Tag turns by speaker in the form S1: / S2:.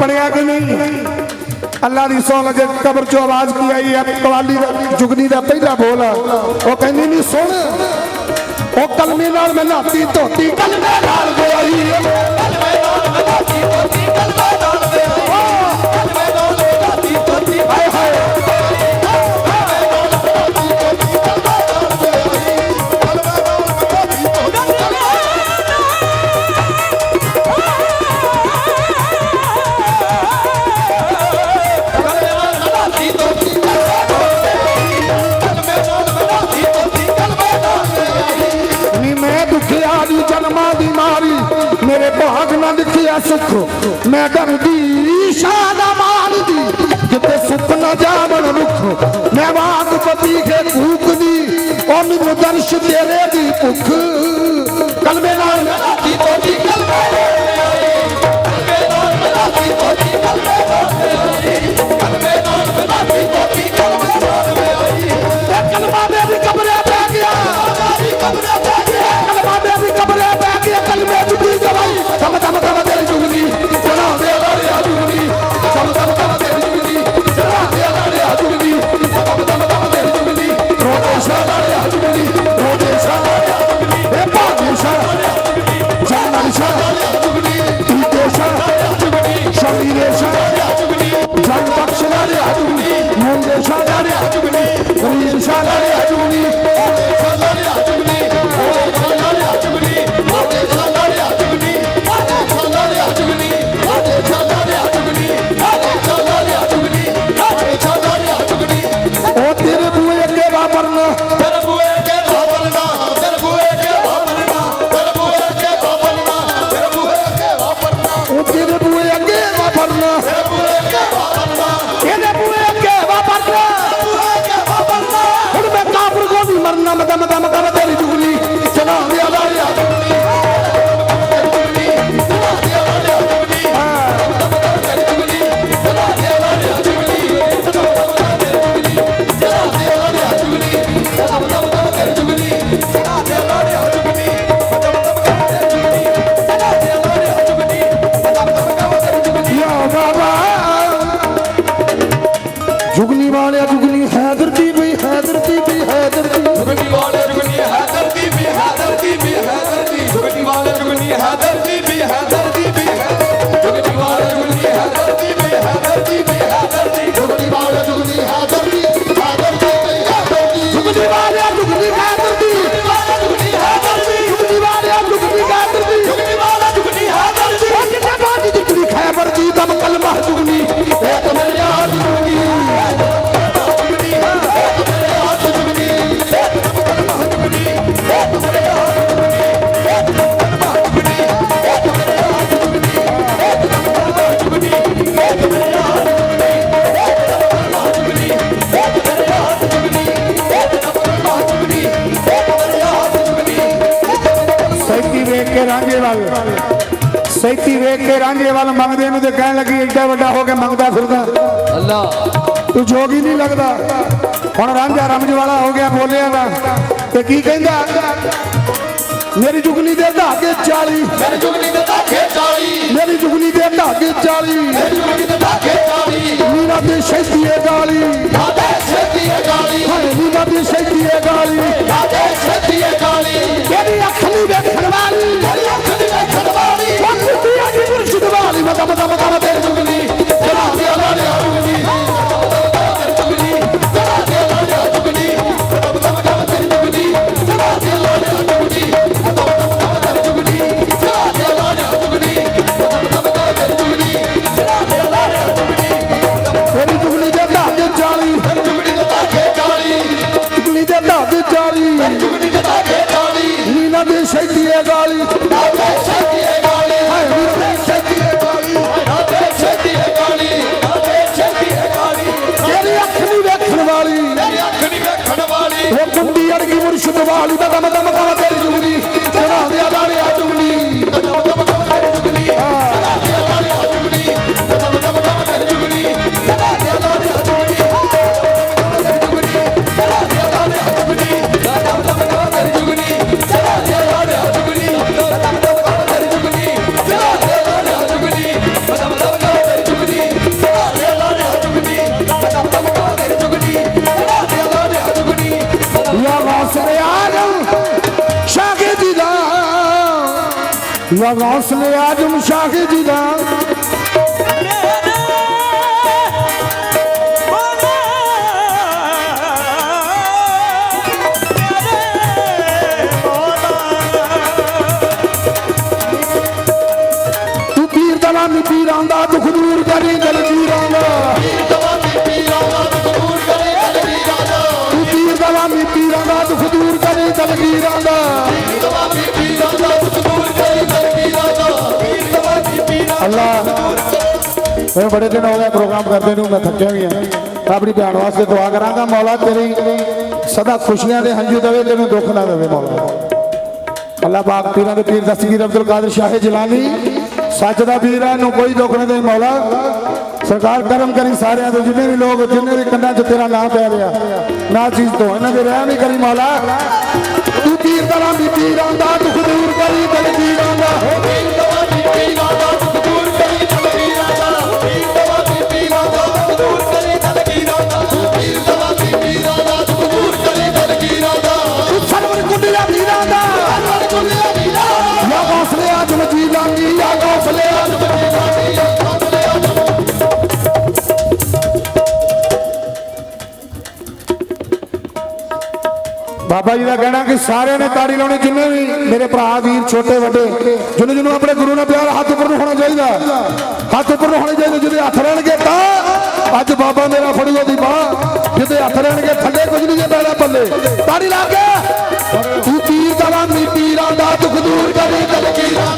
S1: पड़ेगा कि नहीं ਅੱਲਾ ਦੀ ਸੋਹਣ ਜੇ ਕਬਰ ਚੋਂ ਆਵਾਜ਼ ਕੀ ਆਈ ਹੈ? ਕਵਾਲੀ ਦਾ, ਜੁਗਨੀ ਦਾ ਪਹਿਲਾ ਬੋਲ ਉਹ ਕਹਿੰਦੀ, ਨਹੀਂ ਸੁਣ। ਉਹ ਕਲਮੇ ਨਾਲ ਮੈਂ ਨਾਤੀ ਧੋਤੀ, ਕਲਮੇ ਨਾਲ ਗੋਈ ਕਲਮੇ ਨਾਲ ਨਾਤੀ ਧੋਤੀ ਕਲਮੇ চক্ষু। ম্যাডাম দিয়ে Tá vida ਸੈਤੀ ਵੇਖ ਕੇ ਰਾਂਝੇ ਵੱਲ ਮੰਗਦੇ ਨੂੰ ਤੇ ਕਹਿਣ ਲੱਗੀ ਐਡਾ ਵੱਡਾ ਹੋ ਕੇ ਮੰਗਦਾ ਫਿਰਦਾ।
S2: ਅੱਲਾ।
S1: ਤੂੰ ਜੋਗੀ ਨਹੀਂ ਲੱਗਦਾ। ਹੁਣ ਰਾਂਝਾ ਰਮਜ ਵਾਲਾ ਹੋ ਗਿਆ ਬੋਲਿਆ ਦਾ। ਤੇ ਕੀ ਕਹਿੰਦਾ? ਮੇਰੀ ਜੁਗਨੀ ਦੇ ਧਾਗੇ 40 ਮੇਰੀ ਜੁਗਨੀ ਦੇ ਧਾਗੇ 40 ਮੇਰੀ ਜੁਗਨੀ ਦੇ ਧਾਗੇ 40 ਮੇਰੀ ਜੁਗਨੀ ਦੇ ਧਾਗੇ 40 ਮੀਨਾ ਦੇ ਸ਼ੈਤੀਏ ਗਾਲੀ। ਮੀਨਾ ਦੇ ਸ਼ੈਤੀਏ ਗਾਲੀ। ਹਾਏ ਦੇ ਸ਼ੈਤੀਏ ਗਾਲੀ। ਗੌਸ ਨੇ ਆਜਮ ਸ਼ਾਹ ਜੀ ਦਾ ਅੱਲਾ ਮੈਂ ਬੜੇ ਦਿਨ ਹੋ ਗਏ ਪ੍ਰੋਗਰਾਮ ਕਰਦੇ ਨੂੰ, ਮੈਂ ਥੱਕਿਆ ਵੀ ਹਾਂ। ਆਪਣੀ ਭੈਣ ਵਾਸਤੇ ਦੁਆ ਕਰਾਂਗਾ, ਮੌਲਾ ਤੇਰੀ ਸਦਾ ਖੁਸ਼ੀਆਂ ਦੇ ਹੰਝੂ ਦੇਵੇ, ਤੈਨੂੰ ਦੁੱਖ ਨਾ ਦੇਵੇ, ਮੌਲਾ। ਅੱਲਾ ਪਾਕ ਪੀਰਾਂ ਦੇ ਪੀਰ ਦਸਤਗੀਰ ਅਬਦੁਲ ਕਾਦਰ ਸ਼ਾਹ ਜਲਾਨੀ ਸੱਚ ਦਾ ਪੀਰ ਨੂੰ ਕੋਈ ਦੁੱਖ ਨਾ ਦੇ ਮੌਲਾ। ਸਰਕਾਰ ਕਰਮ ਕਰੀ ਸਾਰਿਆਂ ਦੇ, ਜਿੰਨੇ ਵੀ ਲੋਕ, ਜਿੰਨੇ ਵੀ ਕੰਨਾਂ 'ਚ ਤੇਰਾ ਨਾਮ ਪੈ ਰਿਹਾ, ਨਾ ਚੀਜ਼ ਤੋਂ ਇਹਨਾਂ ਦੇ ਰਹਿਮ ਹੀ ਕਰੀ, ਮੌਲਾ। ਤੂੰ ਪੀਰ ਦਾ ਨਾਮ ਵੀ ਪੀਰਾਂ ਦਾ ਦੁੱਖ ਦੂਰ ਕਰੀ ਦਿਲ ਪੀਰਾਂ ਦਾ ਤੂੰ ਬਾਬਾ ਜੀ ਦਾ ਕਹਿਣਾ ਕਿ ਸਾਰਿਆਂ ਨੇ ਤਾੜੀ ਲਾਉਣੀ, ਜਿੰਨੇ ਵੀ ਮੇਰੇ ਭਰਾ, ਵੀਰ, ਛੋਟੇ, ਵੱਡੇ, ਜਿਹਨੂੰ ਜਿਹਨੂੰ ਆਪਣੇ ਗੁਰੂ ਨਾਲ ਪਿਆਰ, ਹੱਥ ਉੱਪਰ ਨੂੰ ਹੋਣਾ ਚਾਹੀਦਾ। ਹੱਥ ਉੱਪਰ ਨੂੰ ਹੋਣਾ ਚਾਹੀਦਾ, ਜਿਹਦੇ ਹੱਥ ਰਹਿਣਗੇ ਤਾਂ ਅੱਜ ਬਾਬਾ ਮੇਰਾ ਫੜੂਗਾ ਦੀ ਬਾਹ ਜਿਹਦੇ ਹੱਥ ਰਹਿਣਗੇ, ਥੱਲੇ ਕੁਝ ਨਹੀਂ ਜੇ ਪੈਣਾ ਪੱਲੇ। ਤਾੜੀ ਲਾ ਕੇ, ਤੂੰ ਪੀਰ ਦਾ ਨਾਮੀ ਪੀਰਾਂ ਦਾ ਦੁੱਖ ਦੂਰ ਕਰੀ ਦਲਕੀਰਾਂ